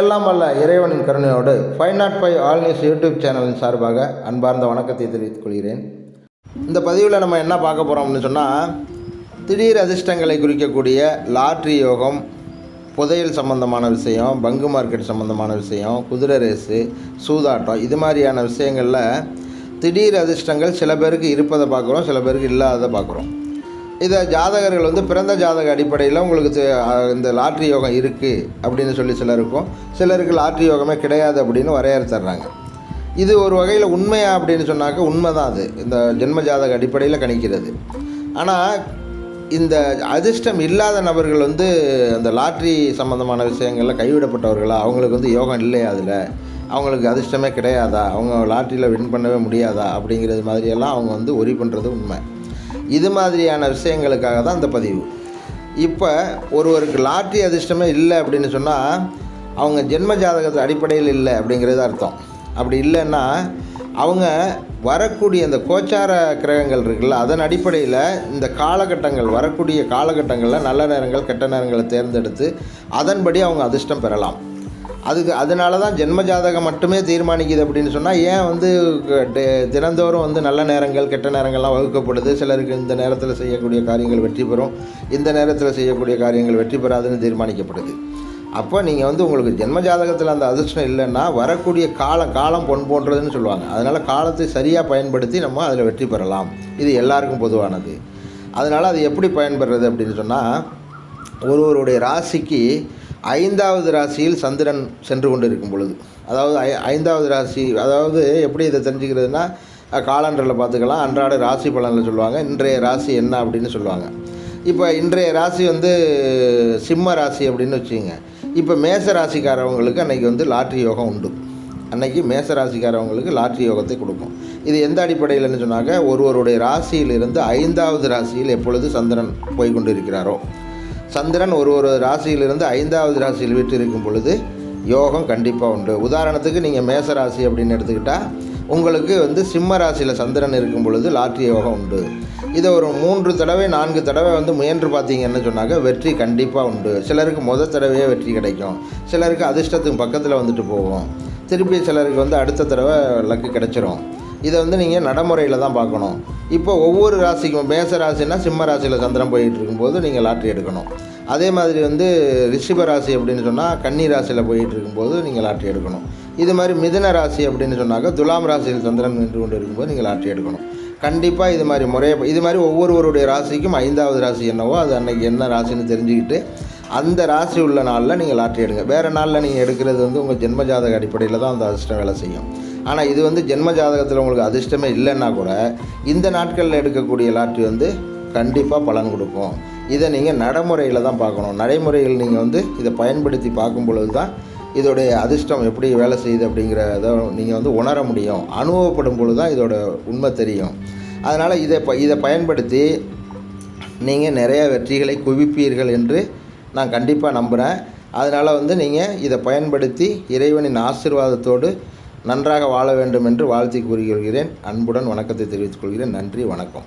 எல்லாம் அல்ல இறைவனின் கருணையோடு five not five all news YouTube சேனலின் சார்பாக அன்பார்ந்த வணக்கத்தை தெரிவித்துக் கொள்கிறேன். இந்த பதிவில் நம்ம என்ன பார்க்க போகிறோம்னு சொன்னால் திடீர் அதிர்ஷ்டங்களை குறிக்கக்கூடிய லாட்ரி யோகம் புதையல் சம்பந்தமான விஷயம் பங்கு மார்க்கெட் சம்பந்தமான விஷயம் குதிரை ரேஸு சூதாட்டம் இது மாதிரியான விஷயங்களில் திடீர் அதிர்ஷ்டங்கள் சில பேருக்கு இருப்பதை பார்க்குறோம் சில பேருக்கு இல்லாததை பார்க்குறோம். இதை ஜாதகர்கள் வந்து பிறந்த ஜாதக அடிப்படையில் உங்களுக்கு இந்த லாட்ரி யோகம் இருக்குது அப்படின்னு சொல்லி சிலருக்கும் சிலருக்கு லாட்ரி யோகமே கிடையாது அப்படின்னு வரையறுத்துறாங்க இது ஒரு வகையில் உண்மையா அப்படின்னு சொன்னாக்க உண்மை தான் அது. இந்த ஜென்ம ஜாதக அடிப்படையில் கணிக்கிறது. ஆனால் இந்த அதிர்ஷ்டம் இல்லாத நபர்கள் வந்து அந்த லாட்ரி சம்மந்தமான விஷயங்களில் கைவிடப்பட்டவர்களா? அவங்களுக்கு வந்து யோகம் இல்லையா அதில்? அவங்களுக்கு அதிர்ஷ்டமே கிடையாதா? அவங்க லாட்ரியில் வின் பண்ணவே முடியாதா? அப்படிங்கிறது மாதிரியெல்லாம் அவங்க வந்து ஒரி பண்ணுறது உண்மை. இது மாதிரியான விஷயங்களுக்காக தான் அந்த பதிவு. இப்போ ஒருவருக்கு லாட்ரி அதிர்ஷ்டமே இல்லை அப்படின்னு சொன்னால் அவங்க ஜென்ம ஜாதகத்து அடிப்படையில் இல்லை அப்படிங்கிறது அர்த்தம். அப்படி இல்லைன்னா அவங்க வரக்கூடிய இந்த கோச்சார கிரகங்கள் இருக்குல்ல அதன் அடிப்படையில் இந்த காலகட்டங்கள் வரக்கூடிய காலகட்டங்களில் நல்ல நேரங்கள் கெட்ட நேரங்களை தேர்ந்தெடுத்து அதன்படி அவங்க அதிர்ஷ்டம் பெறலாம். அதுக்கு அதனால தான் ஜென்ம ஜாதகம் மட்டுமே தீர்மானிக்குது அப்படின்னு சொன்னால் ஏன் வந்து தினந்தோறும் வந்து நல்ல நேரங்கள் கெட்ட நேரங்கள்லாம் வகுக்கப்படுது? சிலருக்கு இந்த நேரத்தில் செய்யக்கூடிய காரியங்கள் வெற்றி பெறும். இந்த நேரத்தில் செய்யக்கூடிய காரியங்கள் வெற்றி பெறாதுன்னு தீர்மானிக்கப்படுது. அப்போ நீங்கள் வந்து உங்களுக்கு ஜென்ம ஜாதகத்தில் அந்த அதிர்ஷ்டம் இல்லைன்னா வரக்கூடிய காலம் காலம் பொன் போன்றதுன்னு சொல்லுவாங்க. அதனால் காலத்தை சரியாக பயன்படுத்தி நம்ம அதில் வெற்றி பெறலாம். இது எல்லாருக்கும் பொதுவானது. அதனால் அது எப்படி பயன்படுறது அப்படின்னு சொன்னால் ஒருவருடைய ராசிக்கு ஐந்தாவது ராசியில் சந்திரன் சென்று கொண்டு இருக்கும் பொழுது. அதாவது ஐ ஐந்தாவது ராசி அதாவது எப்படி இதை தெரிஞ்சுக்கிறதுனா காலண்டரில் பார்த்துக்கலாம். அன்றாட ராசி பலனில் சொல்லுவாங்க. இன்றைய ராசி என்ன அப்படின்னு சொல்லுவாங்க. இப்போ இன்றைய ராசி வந்து சிம்ம ராசி அப்படின்னு வச்சுக்கோங்க. இப்போ மேச ராசிக்காரவங்களுக்கு அன்றைக்கி வந்து லாட்ரி யோகம் உண்டு. அன்னைக்கு மேச ராசிக்காரவங்களுக்கு லாட்ரி யோகத்தை கொடுக்கும். இது எந்த அடிப்படையில்னு சொன்னாக்க ஒருவருடைய ராசியிலிருந்து ஐந்தாவது ராசியில் எப்பொழுது சந்திரன் போய்கொண்டு இருக்கிறாரோ சந்திரன் ஒரு ஒரு ராசியிலிருந்து ஐந்தாவது ராசியில் வீட்டு இருக்கும் பொழுது யோகம் கண்டிப்பாக உண்டு. உதாரணத்துக்கு நீங்கள் மேச ராசி அப்படின்னு எடுத்துக்கிட்டால் உங்களுக்கு வந்து சிம்ம ராசியில் சந்திரன் இருக்கும் பொழுது லாட்ரி யோகம் உண்டு. இதை ஒரு மூன்று தடவை நான்கு தடவை வந்து முயன்று பார்த்தீங்கன்னு சொன்னாக்க வெற்றி கண்டிப்பாக உண்டு. சிலருக்கு முத தடவையே வெற்றி கிடைக்கும். சிலருக்கு அதிர்ஷ்டத்துக்கு பக்கத்தில் வந்துட்டு போகும். திருப்பி சிலருக்கு வந்து அடுத்த தடவை லக்கு கிடைச்சிரும். இதை வந்து நீங்கள் நடைமுறையில் தான் பார்க்கணும். இப்போ ஒவ்வொரு ராசிக்கும் மேச ராசினா சிம்ம ராசியில் சந்திரன் போயிட்டு இருக்கும்போது நீங்கள் லாட்ரி எடுக்கணும். அதே மாதிரி வந்து ரிஷிப ராசி அப்படின்னு சொன்னால் கன்னி ராசியில் போயிட்டு இருக்கும்போது நீங்கள் லாட்ரி எடுக்கணும். இது மாதிரி மிதன ராசி அப்படின்னு சொன்னாக்க துலாம் ராசியில் சந்திரன் நின்று கொண்டு இருக்கும்போது நீங்கள் லாட்ரி எடுக்கணும். கண்டிப்பாக இது மாதிரி முறையை இது மாதிரி ஒவ்வொருவருடைய ராசிக்கும் ஐந்தாவது ராசி என்னவோ அது அன்னைக்கு என்ன ராசின்னு தெரிஞ்சுக்கிட்டு அந்த ராசி உள்ள நாளில் நீங்கள் லாட்ரி எடுங்க. வேறு நாளில் நீங்கள் எடுக்கிறது வந்து உங்கள் ஜென்மஜாதக அடிப்படையில் தான் அந்த அதிர்ஷ்டம் வேலை செய்யும். ஆனால் இது வந்து ஜென்ம ஜாதகத்தில் உங்களுக்கு அதிர்ஷ்டமே இல்லைன்னா கூட இந்த நாட்களில் எடுக்கக்கூடிய லாட்ரி வந்து கண்டிப்பாக பலன் கொடுக்கும். இதை நீங்கள் நடைமுறையில் தான் பார்க்கணும். நடைமுறையில் நீங்கள் வந்து இதை பயன்படுத்தி பார்க்கும் பொழுது தான் இதோடைய அதிர்ஷ்டம் எப்படி வேலை செய்யுது அப்படிங்கிறத நீங்கள் வந்து உணர முடியும். அனுபவப்படும் பொழுது தான் இதோட உண்மை தெரியும். அதனால் இதை ப இதை பயன்படுத்தி நீங்கள் நிறையா வெற்றிகளை குவிப்பீர்கள் என்று நான் கண்டிப்பாக நம்புகிறேன் அதனால் வந்து நீங்கள் இதை பயன்படுத்தி இறைவனின் ஆசீர்வாதத்தோடு நன்றாக வாழ வேண்டும் என்று வாழ்த்தி கூறுகிறேன் அன்புடன் வணக்கத்தை தெரிவித்துக் கொள்கிறேன். நன்றி வணக்கம்.